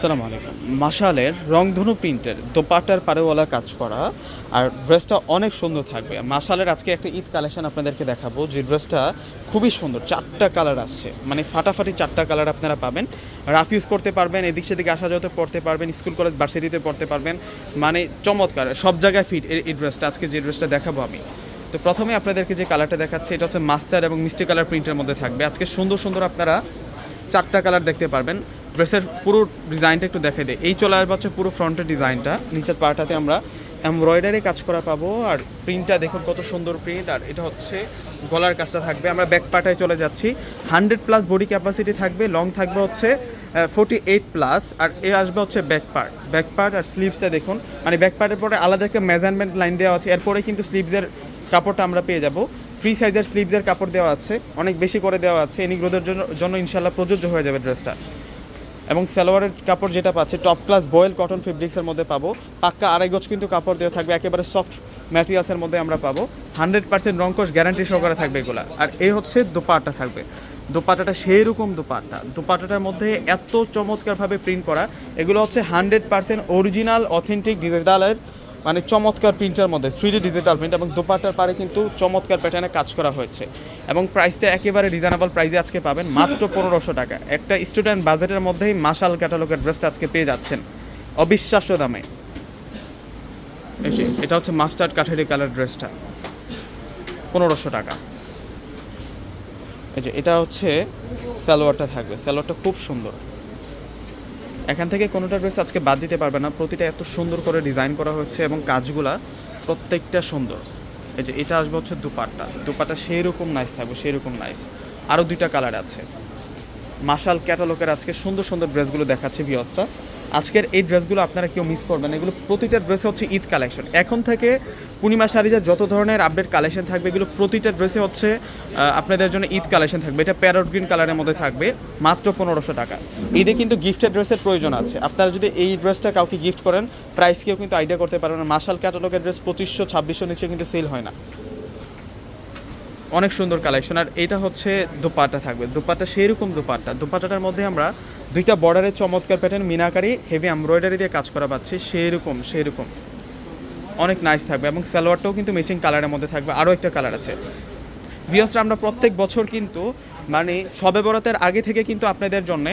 আসসালামু আলাইকুম। মাশালের রংধনু প্রিন্টের দোপাটার পারেওয়ালা কাজ করা, আর ড্রেসটা অনেক সুন্দর থাকবে। মাশালের আজকে একটা ঈদ কালেকশন আপনাদেরকে দেখাবো, যে ড্রেসটা খুবই সুন্দর, চারটা কালার আসছে। মানে ফাটাফাটি চারটা কালার আপনারা পাবেন। রাফ ইউজ করতে পারবেন, এদিক সেদিকে আসা যাওয়াতে পড়তে পারবেন, স্কুল, কলেজ, ভার্সিটিতে পড়তে পারবেন। মানে চমৎকার, সব জায়গায় ফিট এই ড্রেসটা, আজকে যে ড্রেসটা দেখাবো আমি। তো প্রথমে আপনাদেরকে যে কালারটা দেখাচ্ছে, এটা হচ্ছে মাস্টার এবং মিষ্টি কালার প্রিন্টের মধ্যে থাকবে। আজকে সুন্দর সুন্দর আপনারা চারটা কালার দেখতে পারবেন। ড্রেসের পুরো ডিজাইনটা একটু দেখে দেয় এই চলে আসবে হচ্ছে পুরো ফ্রন্টের ডিজাইনটা। নিচের পার্টটাতে আমরা এমব্রয়ডারি কাজ করা পাবো। আর প্রিন্টটা দেখুন কত সুন্দর প্রিন্ট। আর এটা হচ্ছে গলার কাজটা থাকবে। আমরা ব্যাক পার্টায় চলে যাচ্ছি। হান্ড্রেড প্লাস বডি ক্যাপাসিটি থাকবে। লং থাকবে হচ্ছে ফোর্টি এইট প্লাস। আর এ আসবে হচ্ছে ব্যাক পার্ট। ব্যাক পার্ট আর স্লিভসটা দেখুন। মানে ব্যাক পার্টের পরে আলাদা একটা মেজারমেন্ট লাইন দেওয়া আছে। এরপরে কিন্তু স্লিভসের কাপড়টা আমরা পেয়ে যাব। ফ্রি সাইজের স্লিভসের কাপড় দেওয়া আছে। অনেক বেশি করে দেওয়া আছে। এনিগ্রোদের জন্য জন্য ইনশাল্লাহ প্রযোজ্য হয়ে যাবে ড্রেসটা। এবং সালোয়ারের কাপড় যেটা পাচ্ছে টপ ক্লাস বয়েল কটন ফেব্রিক্সের মধ্যে পাবো। পাক্কা আড়াই গজ কিন্তু কাপড় দেওয়া থাকবে, একেবারে সফট ম্যাটেরিয়ালসের মধ্যে আমরা পাবো। হান্ড্রেড পার্সেন্ট রঙ্কশ গ্যারান্টি সহকারে থাকবে এগুলা। আর এই হচ্ছে দোপাট্টা থাকবে। দোপাট্টাটা সেই রকম দোপাট্টা। দোপাট্টাটার মধ্যে এত চমৎকারভাবে প্রিন্ট করা। এগুলো হচ্ছে হান্ড্রেড পার্সেন্ট অরিজিনাল অথেন্টিক ডিজিটালের মানে চমৎকার প্রিন্টের মধ্যে থ্রি ডিজিটাল প্রিন্ট এবং দোপাট্টার পারে কিন্তু চমৎকার প্যাটার্নে কাজ করা হয়েছে। এবং প্রাইসটা একেবারে রিজনেবল প্রাইসে আজকে পাবেন মাত্র পনেরোশো টাকা। একটা স্টুডেন্ট বাজেটের মধ্যেই মাশাল ক্যাটালগের ড্রেসটা আজকে পেয়ে যাচ্ছেন। অবিশ্বাস্য দামে। এটা হচ্ছে মাস্টার্ড কাঠেরি কালার ড্রেসটা পনেরোশো টাকা। এই যে, এটা হচ্ছে সালোয়ারটা থাকবে। সালোয়ারটা খুব সুন্দর। এখান থেকে কোনোটা ড্রেস আজকে বাদ দিতে পারবে না। প্রতিটা এত সুন্দর করে ডিজাইন করা হয়েছে এবং কাজগুলা প্রত্যেকটা সুন্দর। এই যে এটা আসবে হচ্ছে দুপাট্টা। দুপাট্টা সেই রকম নাইস থাকবে সেই রকম নাইস আরও দুইটা কালার আছে। মাশাল ক্যাটালগের আজকে সুন্দর সুন্দর ড্রেসগুলো দেখাচ্ছে ভিওসরা আজকের এই ড্রেসগুলো আপনারা কেউ মিস করবেন এগুলো প্রতিটা ড্রেসে হচ্ছে ঈদ কালেকশন এখন থেকে পূর্ণিমা শাড়িদের যত ধরনের আপডেট কালেকশন থাকবে, এগুলো প্রতিটা ড্রেসে হচ্ছে আপনাদের জন্য ঈদ কালেকশন থাকবে। এটা প্যারট গ্রিন কালারের মধ্যে থাকবে, মাত্র পনেরোশো টাকা। ঈদে কিন্তু গিফটের ড্রেসের প্রয়োজন আছে। আপনারা যদি এই ড্রেসটা কাউকে গিফট করেন প্রাইস কেউ কিন্তু আইডিয়া করতে পারবেন না। মাশাল ক্যাটালগের ড্রেস পঁচিশশো ছাব্বিশশো নিচে কিন্তু সেল হয় না। অনেক সুন্দর কালেকশন আর এটা হচ্ছে দোপাট্টা থাকবে। দোপাট্টা সেই রকম দোপাট্টা। দোপাট্টাটার মধ্যে আমরা দুইটা বর্ডারের চমৎকার প্যাটার্ন মিনাকারি হেভি এমব্রয়ডারি দিয়ে কাজ করা পাচ্ছি। সেরকম সেরকম। অনেক নাইস থাকবে এবং সালোয়ারটাও কিন্তু ম্যাচিং কালারের মধ্যে থাকবে। আরও একটা কালার আছে। ভিওসরা আমরা প্রত্যেক বছর কিন্তু মানে সবে বরাতের আগে থেকে কিন্তু আপনাদের জন্য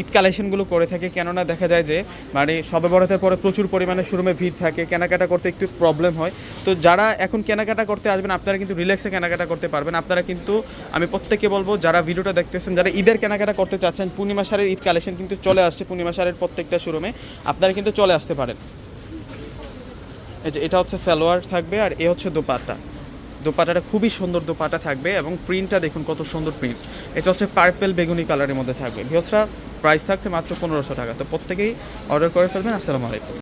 ঈদ কালেকশনগুলো করে থাকি। কেননা দেখা যায় যে মানে সবে বরাতের পরে প্রচুর পরিমাণে শোরুমে ভিড় থাকে, কেনাকাটা করতে একটু প্রবলেম হয়। তো যারা এখন কেনাকাটা করতে আসবেন, আপনারা কিন্তু রিল্যাক্সে কেনাকাটা করতে পারবেন। আপনারা কিন্তু, আমি প্রত্যেককে বলব, যারা ভিডিওটা দেখতেছেন, যারা ঈদের কেনাকাটা করতে চাচ্ছেন, পূর্ণিমা সারের ঈদ কালেকশন কিন্তু চলে আসছে পূর্ণিমা সারের প্রত্যেকটা শোরুমে। আপনারা কিন্তু চলে আসতে পারেন। এই যে, এটা হচ্ছে সালোয়ার থাকবে আর এ হচ্ছে দোপাট্টা। দোপাটাটা খুবই সুন্দর দোপাটা থাকবে এবং প্রিন্টটা দেখুন কত সুন্দর প্রিন্ট এটা হচ্ছে পার্পেল বেগুনি কালারের মধ্যে থাকবে। ভিওসরা প্রাইস থাকছে মাত্র পনেরোশো টাকা। তো প্রত্যেকেই অর্ডার করে ফেলবেন। আসসালামু আলাইকুম।